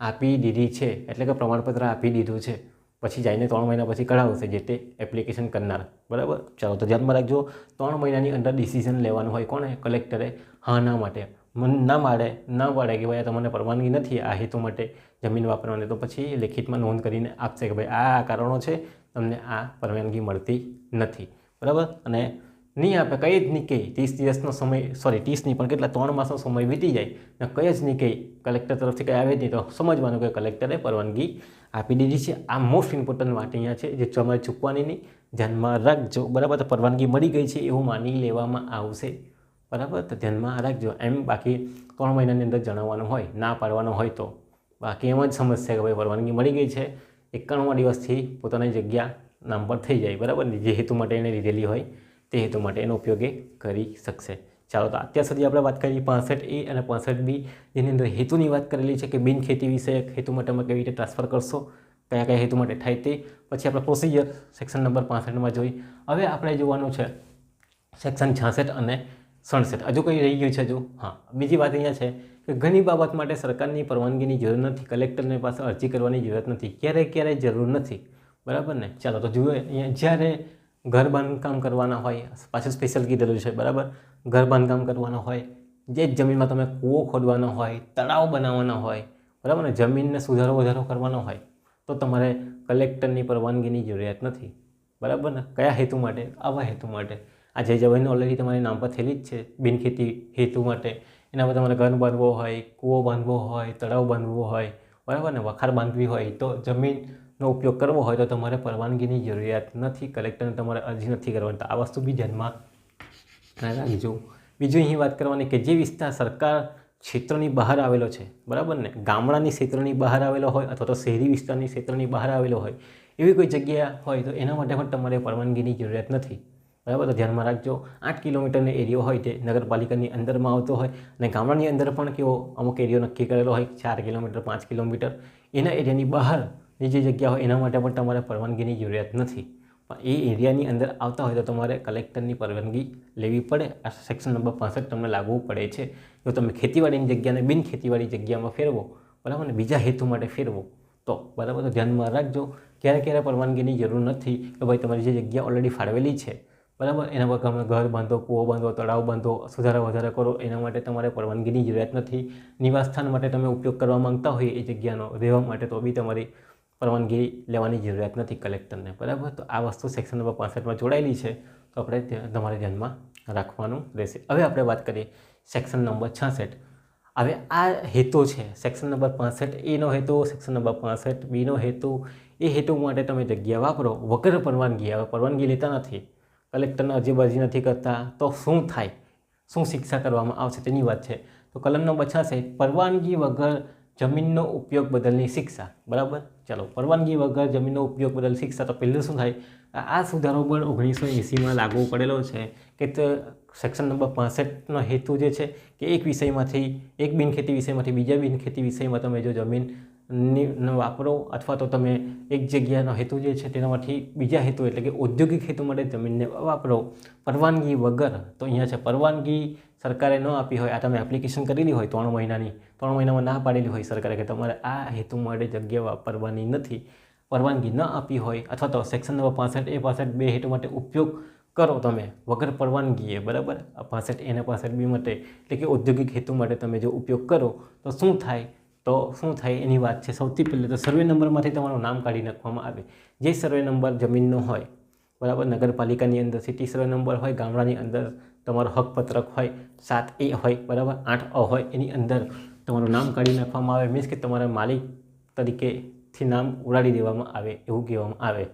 આપી દીધી છે. એટલે કે પ્રમાણપત્ર આપી દીધું છે. પછી જઈને ત્રણ મહિના પછી કઢાવશે જે તે એપ્લિકેશન કરનાર. બરાબર? ચાલો, તો ધ્યાનમાં રાખજો. ત્રણ મહિનાની અંદર ડિસિઝન લેવાનું હોય કોણે? કલેક્ટરે હા, ના માટે. ના માડે, ના પાડે કે ભાઈ તમને પરવાનગી નથી, આ હેતુ માટે જમીન વાપરવાની. તો પછી લેખિતમાં નોંધ કરીને આપશે કે ભાઈ આ કારણો છે, તમને આ પરવાનગી મળતી નથી. બરાબર? અને નહીં આપે, કંઈ જ નહીં કહે. ત્રીસ દિવસનો સમય સોરી ત્રીસ નહીં પણ કેટલા, ત્રણ માસનો સમય વીતી જાય. ને કંઈ જ નહીં કહે. કલેક્ટર તરફથી કંઈ આવે જ નહીં. તો સમજવાનું કે કલેક્ટરે પરવાનગી આપી દીધી છે. આ મોસ્ટ ઇમ્પોર્ટન્ટ વાત અહીંયા છે, જે તમારે ચૂકવાની નહીં. ધ્યાનમાં રાખજો. બરાબર, તો પરવાનગી મળી ગઈ છે એવું માની લેવામાં આવશે. બરાબર, તો ધ્યાનમાં રાખજો. એમ બાકી ત્રણ મહિનાની અંદર જણાવવાનું હોય, ના પાડવાનું હોય તો. બાકી એમ જ સમજશે કે ભાઈ પરવાનગી મળી ગઈ છે. એકાણું દિવસથી પોતાની જગ્યા નામ પર થઈ જાય. બરાબર ને? જે હેતુ માટે એને લીધેલી હોય. તે હેતુ માટે એનો ઉપયોગ એ કરી શકશે. ચાલો તો અત્યાર સુધી આપણે વાત કરી પાસઠ એ અને પાસઠ બી, જેની અંદર હેતુની વાત કરેલી છે કે બિન ખેતી વિષયક હેતુ માટે તમે કેવી રીતે ટ્રાન્સફર કરશો, કયા કયા હેતુ માટે થાય તે, પછી આપણે પ્રોસિજર સેક્શન નંબર પાસઠમાં જોઈ. હવે આપણે જોવાનું છે સેક્શન છાસઠ અને સડસઠ. હજુ કંઈ રહી ગયું છે હજુ? હા, બીજી વાત અહીંયા છે કે ઘણી બાબત માટે સરકારની પરવાનગીની જરૂર નથી, કલેક્ટરની પાસે અરજી કરવાની જરૂરત નથી, ક્યારેય ક્યારેય જરૂર નથી. બરાબર ને? ચાલો તો જુઓ અહીંયા જ્યારે ઘર બાંધકામ કરવાના હોય પાછું સ્પેશિયલ કીધેલું છે, બરાબર? ઘર બાંધકામ કરવાના હોય, જે જમીનમાં તમે કૂવો ખોદવાનો હોય, તળાવ બનાવવાના હોય, બરાબર ને? જમીનને સુધારો વધારો કરવાનો હોય, તો તમારે કલેક્ટરની પરવાનગીની જરૂરિયાત નથી, બરાબર ને? કયા હેતુ માટે? આવા હેતુ માટે. આ જે જમીન ઓલરેડી તમારી નામ પર થયેલી જ છે, બિનખેતી હેતુ માટે. એના પર તમારે ઘર બાંધવો હોય, કૂવો બાંધવો હોય, તળાવ બાંધવો હોય, બરાબર ને? વખાર બાંધવી હોય, તો જમીનનો ઉપયોગ કરવો હોય તો તમારે પરવાનગીની જરૂરિયાત નથી, કલેક્ટરને તમારે અરજી નથી કરવાની. તો આ વસ્તુ બી ધ્યાનમાં રાખજો. બીજું અહીં વાત કરવાની કે જે વિસ્તાર સરકાર ક્ષેત્રની બહાર આવેલો છે, બરાબર ને? ગામડાની ક્ષેત્રની બહાર આવેલો હોય અથવા તો શહેરી વિસ્તારની ક્ષેત્રની બહાર આવેલો હોય, એવી કોઈ જગ્યા હોય તો એના માટે પણ તમારે પરવાનગીની જરૂરિયાત નથી. બરાબર? તો ધ્યાનમાં રાખજો. આઠ કિલોમીટરનો એરિયો હોય તે નગરપાલિકાની અંદરમાં આવતો હોય અને ગામડાની અંદર પણ કેવો અમુક એરિયો નક્કી કરેલો હોય, ચાર કિલોમીટર, પાંચ કિલોમીટર, એના એરિયાની બહારની જે જગ્યા હોય એના માટે પણ તમારે પરવાનગીની જરૂરિયાત નથી. પણ એ એરિયાની અંદર આવતા હોય તો તમારે કલેક્ટરની પરવાનગી લેવી પડે. આ સેક્શન નંબર પાસઠ તમને લાગવું પડે છે. જો તમે ખેતીવાડીની જગ્યાને બિન ખેતીવાડી જગ્યામાં ફેરવો, બરાબર ને બીજા હેતુ માટે ફેરવો, તો બરાબર, તો ધ્યાનમાં રાખજો. ક્યારે ક્યારે પરવાનગીની જરૂર નથી કે ભાઈ તમારી જે જગ્યા ઓલરેડી ફાળવેલી છે, બરાબર, એના પર તમે ઘર બાંધો, કૂવો બાંધો, તળાવ બાંધો, સુધારા વધારા કરો, એના માટે તમારે પરવાનગીની જરૂરિયાત નથી. નિવાસસ્થાન માટે તમે ઉપયોગ કરવા માંગતા હોય એ જગ્યાનો રહેવા માટે તો બી તમારી પરવાનગી લેવાની જરૂરિયાત નથી કલેક્ટરને બરાબર? તો આ વસ્તુ સેક્શન નંબર પાસઠમાં જોડાયેલી છે. તો આપણે તમારે ધ્યાનમાં રાખવાનું રહેશે. હવે આપણે વાત કરીએ સેક્શન નંબર છાસઠ. હવે આ હેતુ છે. સેક્શન નંબર પાસઠ એનો હેતુ સેક્શન નંબર પાસઠ બીનો હેતુ. એ હેતુ માટે તમે જગ્યા વાપરો. વગર પરવાનગી હવે પરવાનગી લેતા નથી. કલેક્ટરને અરજીબાજી નથી કરતા. તો શું થાય? શું શિક્ષા કરવામાં આવશે? તેની વાત છે. તો કલમ નંબર છાસઠ. પરવાનગી વગર જમીનનો ઉપયોગ બદલની શિક્ષા, બરાબર? ચાલો, પરવાનગી વગર જમીનનો ઉપયોગ બદલ શિક્ષા તો પહેલું શું થાય? આ સુધારો પણ ઓગણીસો એંસીમાં લાગુ પડેલો છે કે સેક્શન નંબર પાસઠનો હેતુ જે છે કે એક વિષયમાંથી, એક બિનખેતી વિષયમાંથી બીજા બિનખેતી વિષયમાં તમે જો જમીન વાપરો અથવા તો તમે એક જગ્યાનો હેતુ જે છે તેનામાંથી બીજા હેતુ એટલે કે ઔદ્યોગિક હેતુ માટે જમીનને વાપરો. પરવાનગી વગર, તો અહીંયા છે, પરવાનગી સરકારે ન આપી હોય, આ તમે એપ્લિકેશન કરેલી હોય ત્રણ મહિનાની ત્રણ મહિનામાં ના પાડેલી હોય સરકારે કે તમારે આ હેતુ માટે જગ્યા વાપરવાની નથી, પરવાનગી ન આપી હોય અથવા તો સેક્શન નંબર પાસઠ એ પાસઠ બે હેતુ માટે ઉપયોગ કરો તમે વગર પરવાનગીએ, બરાબર? આ પાસઠ એને પાસઠ બી માટે, એટલે કે ઔદ્યોગિક હેતુ માટે તમે જો ઉપયોગ કરો, તો શું થાય? તો શું થાય એની વાત છે સૌથી પહેલાં તો સર્વે નંબરમાંથી તમારું નામ કાઢી નાખવામાં આવે. જે સર્વે નંબર જમીનનો હોય, બરાબર? નગરપાલિકાની અંદર સિટી સર્વે નંબર હોય, ગામડાની અંદર તમારો હકપત્રક હોય, સાત એ હોય, બરાબર? આઠ અ હોય, એની અંદર તમારું નામ કાઢી નાખવામાં આવે મીન્સ કે તમારા માલિક તરીકેથી નામ ઉડાડી દેવામાં આવે એવું કહેવામાં આવે.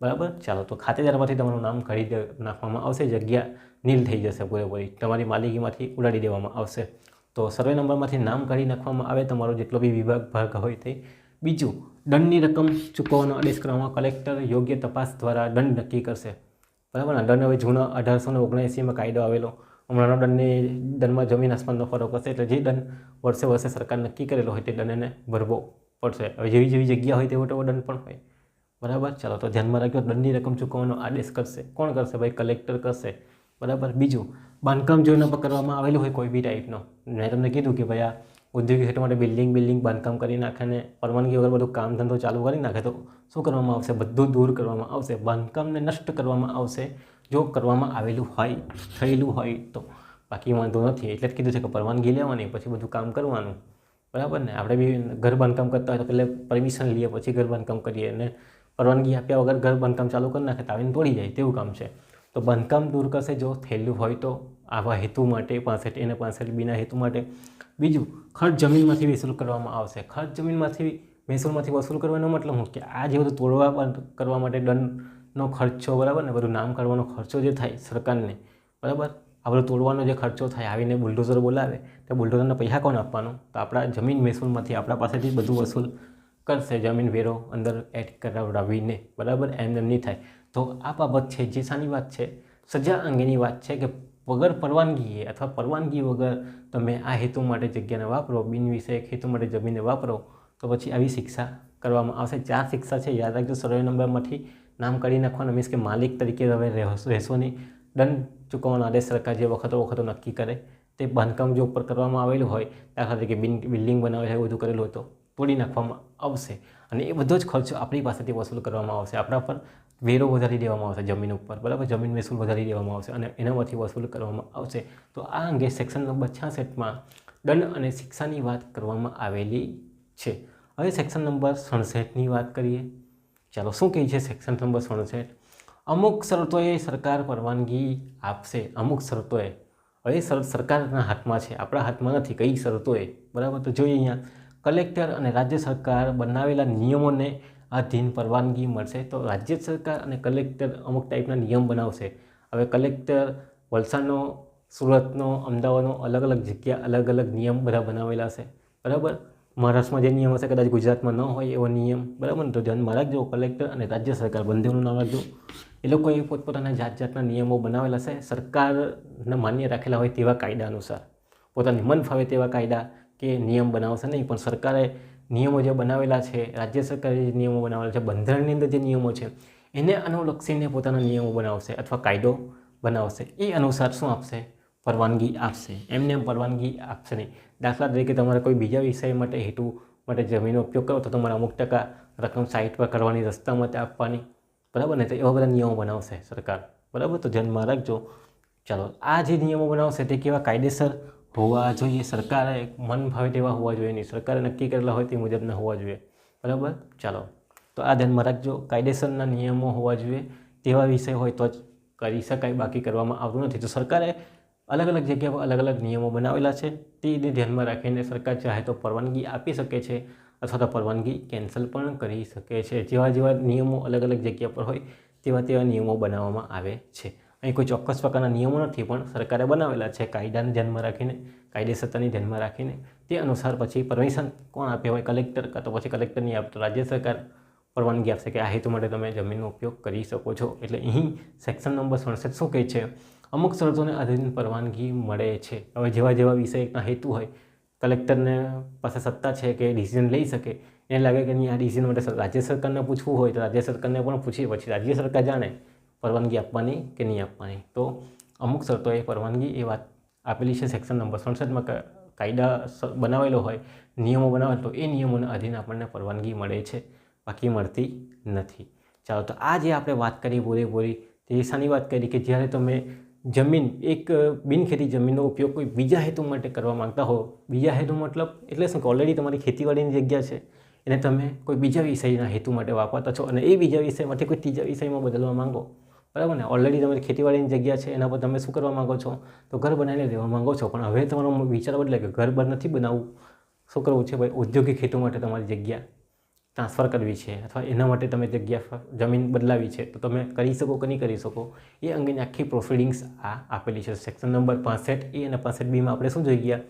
બરાબર? ચાલો, તો ખાતેદારમાંથી તમારું નામ કાઢી નાખવામાં આવશે, જગ્યા નીલ થઈ જશે પૂરેપૂરી. તમારી માલિકીમાંથી ઉડાડી દેવામાં આવશે. તો સર્વે નંબરમાંથી નામ કાઢી નાખવામાં આવે, તમારો જેટલો બી વિભાગ ભાગ હોય તે. બીજું, દંડની રકમ ચૂકવવાનો આદેશ કરવામાં કલેક્ટર યોગ્ય તપાસ દ્વારા દંડ નક્કી કરશે. બરાબર દંડ હવે જૂના અઢારસો ને ઓગણએંસીમાં કાયદો આવેલો. હમણાંનો દંડની દંડમાં જમીન આસમાનનો ફરક હશે એટલે જે દંડ વર્ષે વર્ષે સરકાર નક્કી કરેલો હોય તે દંડ એને ભરવો પડશે. હવે જેવી જેવી જગ્યા હોય તેવો તેવો દંડ પણ હોય. બરાબર? ચાલો, તો ધ્યાનમાં રાખજો દંડની રકમ ચૂકવવાનો આદેશ કરશે. કોણ કરશે ભાઈ? કલેક્ટર કરશે. બરાબર? બીજું, બાંધકામ જો એના કરવામાં આવેલું હોય કોઈ બી ટાઈપનો, મેં તમને કીધું કે ભાઈ આ ઉદ્યોગિક ક્ષેત્ર માટે બિલ્ડિંગ બિલ્ડિંગ બાંધકામ કરી નાખે ને પરવાનગી વગર બધું કામ ધંધો ચાલુ કરી નાખે તો શું કરવામાં આવશે? બધું દૂર કરવામાં આવશે. બાંધકામને નષ્ટ કરવામાં આવશે. જો કરવામાં આવેલું હોય, થયેલું હોય તો બાકી વાંધો નથી. એટલે જ કીધું છે કે પરવાનગી લેવાની, પછી બધું કામ કરવાનું. બરાબર ને? આપણે બી ઘર બાંધકામ કરતા હોય તો પહેલાં પરમિશન લઈએ, પછી ઘર બાંધકામ કરીએ. અને પરવાનગી આપ્યા વગર ઘર બાંધકામ ચાલુ કરી નાખે તો આવીને તોડી જાય, તેવું કામ છે. તો બાંધકામ દૂર કરશે જો થયેલું હોય તો આવા હેતુ માટે પાસઠ એને પાસઠ બીના હેતુ માટે બીજું ખર્ચ જમીનમાંથી વસૂલ કરવામાં આવશે. ખર્ચ જમીનમાંથી, મહેસૂલમાંથી વસૂલ કરવાનો મતલબ હું કે આ જે બધું તોડવા કરવા માટે દંડનો ખર્ચો, બરાબર ને? બધું નામ કાઢવાનો ખર્ચો જે થાય સરકારને, બરાબર? આ બધું તોડવાનો જે ખર્ચો થાય, આવીને બુલડોઝર બોલાવે, તો બુલડોઝરને પૈસા કોણ આપવાનું? તો આપણા જમીન મહેસૂલમાંથી, આપણા પાસેથી બધું વસૂલ કરશે, જમીન વેરો અંદર એડ કરાવડાવીને બરાબર? એમ એમ નહીં થાય. તો આ બાબત છે જે શાની વાત છે? સજા અંગેની વાત છે કે વગર પરવાનગીએ અથવા પરવાનગી વગર તમે આ હેતુ માટે જગ્યાને વાપરો, બિન વિષયક હેતુ માટે જમીનને વાપરો, તો પછી આવી શિક્ષા કરવામાં આવશે. ચાર શિક્ષા છે, યાદ રાખજો, સર્વે નંબરમાંથી નામ કાઢી નાખવાના મીન્સ કે માલિક તરીકે હવે રહેશો નહીં. દંડ ચૂકવવાનો આદેશ સરકાર જે વખતો વખતો નક્કી કરે તે બાંધકામ જો ઉપર કરવામાં આવેલું હોય, દાખલા તરીકે બિલ્ડિંગ બનાવે હોય, બધું કરેલું હોય તો તોડી નાખવામાં આવશે. અને એ બધો જ ખર્ચો આપણી પાસેથી વસૂલ કરવામાં આવશે. આપણા પર વેરો વધારી દેવામાં આવશે જમીન ઉપર. બરાબર? જમીન મહેસૂલ વધારી દેવામાં આવશે અને એનામાંથી વસૂલ કરવામાં આવશે. તો આ અંગે સેક્શન નંબર છાસઠમાં દંડ અને શિક્ષાની વાત કરવામાં આવેલી છે. હવે સેક્શન નંબર સડસઠની વાત કરીએ. ચાલો, શું કહે છે સેક્શન નંબર સડસઠ? અમુક શરતોએ સરકાર પરવાનગી આપશે, અમુક શરતોએ. હવે શરત સરકારના હાથમાં છે, આપણા હાથમાં નથી, કઈ શરતોએ? બરાબર? તો જોઈએ અહીંયા. કલેક્ટર અને રાજ્ય સરકાર બનાવેલા નિયમોને આધીન પરવાનગી મળશે. તો રાજ્ય સરકાર અને કલેક્ટર અમુક ટાઈપના નિયમ બનાવશે. હવે કલેક્ટર વલસાડનો, સુરતનો, અમદાવાદનો અલગ અલગ જગ્યા, અલગ અલગ નિયમ બધા બનાવેલા છે. બરાબર? મહારાષ્ટ્રમાં જે નિયમ હશે, કદાચ ગુજરાતમાં ન હોય એવો નિયમ, બરાબર ને? તો ધ્યાનમાં રાખજો કલેક્ટર અને રાજ્ય સરકાર બંનેનું નામ રાખજો. એ લોકોએ પોતપોતાના જાત જાતના નિયમો બનાવેલા છે. સરકારને માન્ય રાખેલા હોય તેવા કાયદા અનુસાર. પોતાની મન ફાવે તેવા કાયદા કે નિયમ બનાવશે નહીં, પણ સરકારે નિયમો જે બનાવેલા છે, રાજ્ય સરકારે જે નિયમો બનાવેલા છે, બંધારણની અંદર જે નિયમો છે, એને અનુલક્ષીને પોતાના નિયમો બનાવશે અથવા કાયદો બનાવશે. એ અનુસાર શું આપશે? પરવાનગી આપશે. એમને એમ પરવાનગી આપશે નહીં. દાખલા તરીકે તમારે કોઈ બીજા વિષય માટે હેતુ માટે જમીનનો ઉપયોગ કરો તો તમારે અમુક ટકા રકમ સાઇટ પર કરવાની રસ્તા માટે આપવાની. બરાબર ને? તો એવા બધા નિયમો બનાવશે સરકાર. બરાબર? તો ધ્યાનમાં રાખજો. ચાલો, આ જે નિયમો બનાવશે તે કેવા કાયદેસર હોવા જોઈએ? સરકારે મન ભાવે તેવા હોવા જોઈએ નહીં. સરકારે નક્કી કરેલા હોય તે મુજબના હોવા જોઈએ. બરાબર? ચાલો. તો આ ધ્યાનમાં રાખજો. કાયદેસરના નિયમો હોવા જોઈએ. તેવા વિષય હોય તો જ કરી શકાય. બાકી કરવામાં આવતું નથી. તો સરકારે અલગ અલગ જગ્યા પર અલગ અલગ નિયમો બનાવેલા છે. તેને ધ્યાનમાં રાખીને સરકાર ચાહે તો પરવાનગી આપી શકે છે અથવા તો પરવાનગી કેન્સલ પણ કરી શકે છે. જેવા જેવા નિયમો અલગ અલગ જગ્યા પર હોય તેવા તેવા નિયમો બનાવવામાં આવે છે. અહીં કોઈ ચોક્કસ પ્રકારના નિયમો નથી પણ સરકારે બનાવેલા છે. કાયદાને ધ્યાનમાં રાખીને કાયદેસત્તાની ધ્યાનમાં રાખીને તે અનુસાર પછી પરમિશન કોણ આપે હોય કલેક્ટર કાં તો પછી કલેક્ટર નહીં આપે રાજ્ય સરકાર પરવાનગી આપશે કે આ હેતુ માટે તમે જમીનનો ઉપયોગ કરી શકો છો. એટલે અહીં સેક્શન નંબર સડસઠ શું કહે છે? અમુક શરતોને આધીન પરવાનગી મળે છે. હવે જેવા જેવા વિષયના હેતુ હોય, કલેક્ટરને પાસે સત્તા છે કે ડિસિઝન લઈ શકે, એને લાગે કે નહીં આ ડિસિઝન માટે રાજ્ય સરકારને પૂછવું હોય તો રાજ્ય સરકારને પણ પૂછી પછી રાજ્ય સરકાર જાણે પરવાનગી આપવાની કે નહીં આપવાની. તો અમુક શરતોએ પરવાનગી એ વાત આપેલી છે. સેક્શન નંબર સડસઠમાં કાયદા બનાવેલો હોય, નિયમો બનાવેલો તો એ નિયમોના આધીન આપણને પરવાનગી મળે છે. બાકી મળતી નથી. ચાલો, તો આ જે આપણે વાત કરી પૂરેપૂરી તે શાની વાત કરી કે જ્યારે તમે જમીન, એક બિનખેતી જમીનનો ઉપયોગ કોઈ બીજા હેતુ માટે કરવા માંગતા હો. બીજા હેતુ મતલબ એટલે શું કે ઓલરેડી તમારી ખેતીવાડીની જગ્યા છે. એને તમે કોઈ બીજા વિષયના હેતુ માટે વાપરતા છો અને એ બીજા વિષયમાંથી કોઈ ત્રીજા વિષયમાં બદલવા માંગો. બરાબર ને? ઓલરેડી તમારી ખેતીવાડીની જગ્યા છે, એના પર તમે શું કરવા માંગો છો? તો ઘર બનાવીને રહેવા માંગો છો. પણ હવે તમારો વિચાર બદલે કે ઘર બર નથી બનાવવું. શું કરવું છે ભાઈ? ઔદ્યોગિક હેતુ માટે તમારી જગ્યા. ટ્રાન્સફર કરવી છે અથવા એના માટે તમે જગ્યા જમીન બદલાવી છે, તો તમે કરી શકો કે નહીં કરી શકો, એ અંગેની આખી પ્રોસિડિંગ્સ આ આપેલી છે. સેક્શન નંબર પાસઠ એ અને પાસઠ બીમાં આપણે શું જોઈ ગયા?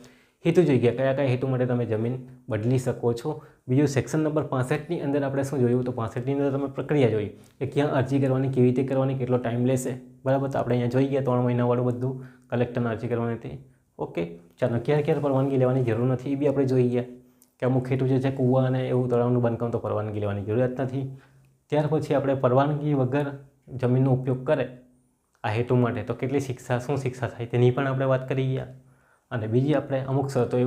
હેતુ જોઈ ગયા. કયા કયા હેતુ માટે તમે જમીન બદલી શકો છો? બીજું સેક્શન નંબર પાસઠની અંદર આપણે શું જોયું? તો પાસઠની અંદર તમે પ્રક્રિયા જોઈ કે ક્યાં અરજી કરવાની, કેવી રીતે કરવાની, કેટલો ટાઈમ લેશે. બરાબર? તો આપણે અહીંયા જોઈ ગયા ત્રણ મહિનાવાળું બધું. કલેક્ટરને અરજી કરવાની હતી. ઓકે ચાલો, ક્યારે ક્યારે પરવાનગી લેવાની જરૂર નથી, એ બી આપણે જોઈ ગયા. કે અમુક હેતુ જે છે કૂવા અને એવું તળાવનું બાંધકામ તો પરવાનગી લેવાની જરૂરિયાત નથી. ત્યાર પછી આપણે પરવાનગી વગર જમીનનો ઉપયોગ કરે આ હેતુ માટે, તો કેટલી શિક્ષા, શું શિક્ષા થાય તેની પણ આપણે વાત કરી ગયા. અને બીજી આપણે અમુક શરતો એ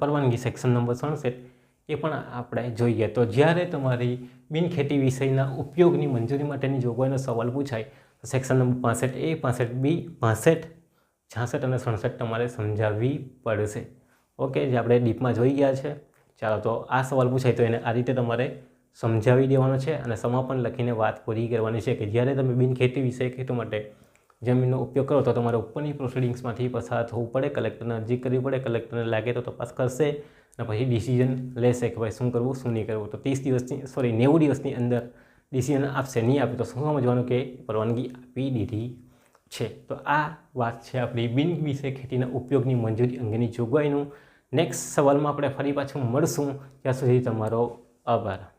પરવાનગી સેક્શન નંબર સડસઠ એ પણ આપણે જોઈએ તો જ્યારે તમારી બિનખેતી વિષયના ઉપયોગની મંજૂરી માટેની જોગવાઈનો સવાલ પૂછાય, તો સેક્શન નંબર પાસઠ એ, પાસઠ બી, પાસઠ, છાસઠ અને સડસઠ તમારે સમજાવવી પડશે. ઓકે, જે આપણે ડીપમાં જોઈ ગયા છે. ચાલો તો આ સવાલ પૂછાય તો એને આ રીતે તમારે સમજાવી દેવાનો છે અને સમાપન લખીને વાત પૂરી કરવાની છે કે જ્યારે તમે બિનખેતી વિષય ખેતુ માટે જમીનનો ઉપયોગ કરો તો તમારે ઉપરની પ્રોસિડિંગ્સમાંથી પસાર થવું પડે, કલેક્ટરને અરજી કરવી પડે, કલેક્ટરને લાગે તો તપાસ કરશે અને પછી ડિસિઝન લેશે કે ભાઈ શું કરવું, શું નહીં કરવું. તો ત્રીસ દિવસની, સોરી, નેવું દિવસની અંદર ડિસિઝન આપશે, નહીં આપે તો શું સમજવાનું કે પરવાનગી આપી દીધી છે. તો આ વાત છે આપણી બિન વિષય ખેતીના ઉપયોગની મંજૂરી અંગેની જોગવાઈનું નેક્સ્ટ સવાલમાં આપણે ફરી પાછું મળશું. ત્યાં સુધી તમારો આભાર.